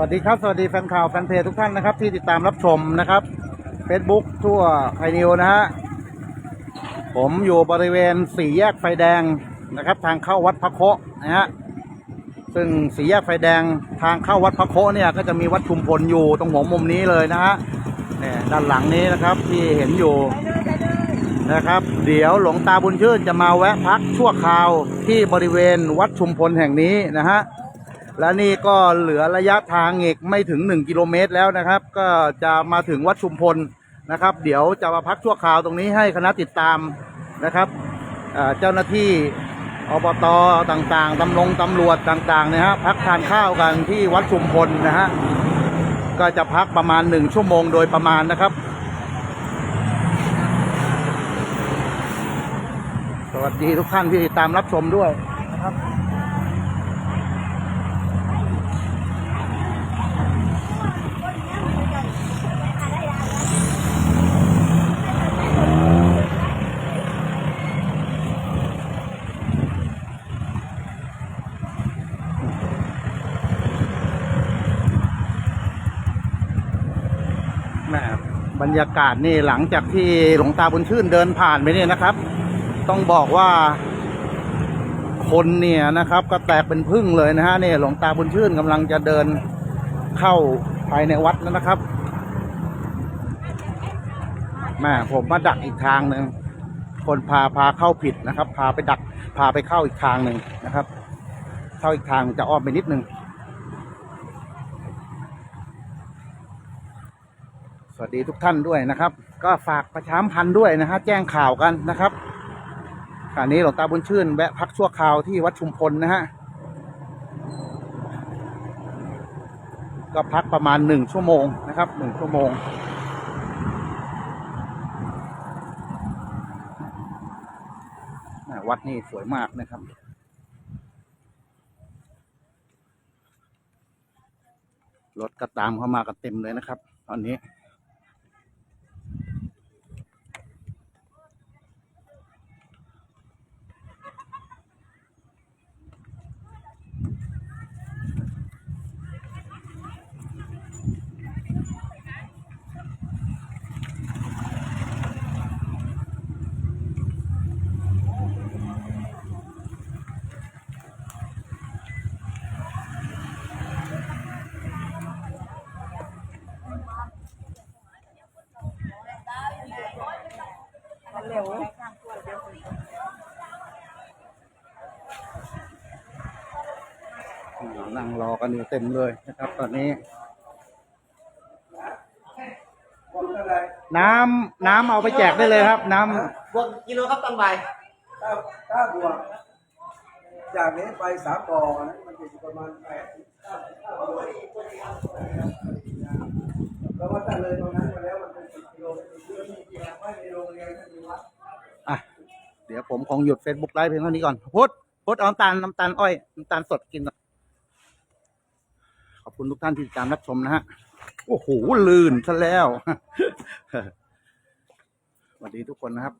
วัสดีครับ สวัสดีแฟนข่าวแฟนเพจทุกท่านนะครับ ที่ติดตามรับชมนะครับ Facebook ทั่วไทยนิวนะฮะผมอยู่บริเวณสี่แยกไฟแดงนะครับ ทางเข้าวัดพระโคนะฮะซึ่งสี่แยกไฟแดงทางเข้าวัดพระโคเนี่ยก็จะมีวัดชุมพลอยู่ตรงหัวมุมนี้เลยนะฮะเนี่ยด้านหลังนี้นะครับที่เห็นอยู่นะครับ เดี๋ยวหลวงตาบุญชื่นจะมาแวะพักชั่วคราวที่บริเวณวัดชุมพลแห่งนี้นะฮะ และนี่ก็เหลือระยะทางอีกไม่ถึง 1 กิโลเมตรแล้วนะครับ ก็จะมาถึงวัดชุมพลนะครับ เดี๋ยวจะมาพักชั่วคราวตรงนี้ให้คณะติดตามนะครับเจ้าหน้าที่อบตต่างๆตำรงตำรวจต่างๆนะฮะพักทานข้าวกันที่วัดชุมพลนะฮะก็จะพักประมาณ1ชั่วโมงโดยประมาณนะครับ สวัสดีทุกท่านที่ติดตามรับชมด้วย บแหม่บรรยากาศนี่หลังจากที่หลวงตาบุญชื่นเดินผ่านไปเนี่ยนะครับ ต้องบอกว่าคนเนี่ยนะครับ ก็แตกเป็นพึ่งเลยนะฮะเนี่ยหลวงตาบุญชื่นกำลังจะเดินเข้าภายในวัดแล้วนะครับแม่ผมมาดักอีกทางหนึ่งคนพาพาเข้าผิดนะครับ พาไปดักพาไปเข้าอีกทางหนึ่งนะครับ เข้าอีกทางจะอ้อมไปนิดนึง สวัสดีทุกท่านด้วยนะครับ ก็ฝากประชามพันธ์ด้วยนะฮะแจ้งข่าวกันนะครับขณะนี้หลวงตาบุญชื่นแวะพักชั่วคราวที่วัดชุมพลนะฮะก็พักประมาณหนึ่งชั่วโมงนะครับหนึ่งชั่วโมงวัดนี่สวยมากนะครับรถก็ตามเข้ามากันเต็มเลยนะครับ ตอนนี้ เร็วนั่งรอกันอยู่เต็มเลยนะครับ ตอนนี้ น้ำน้ำเอาไปแจกได้เลยครับ น้ำบวกกิโลครับตอนบ่ายถ้าถ้าบวกจากนี้ไปสามบ่อนะมันจะอยู่ประมาณแปดสิบเก้าสิบเก้ากิโลแล้วว่าถ้าเลยตรงนั้นมาแล้วมัน อะเดี๋ยวผมคงหยุด Facebook ไลฟ์เพียงเท่านี้ก่อนพุทธพุทธเอาน้ำตาลน้ำตาลอ้อยน้ำตาลสดกินขอบคุณทุกท่านที่ติดตามรับชมนะฮะโอ้โหลื่นซะแล้วสวัสดีทุกคนนะครับ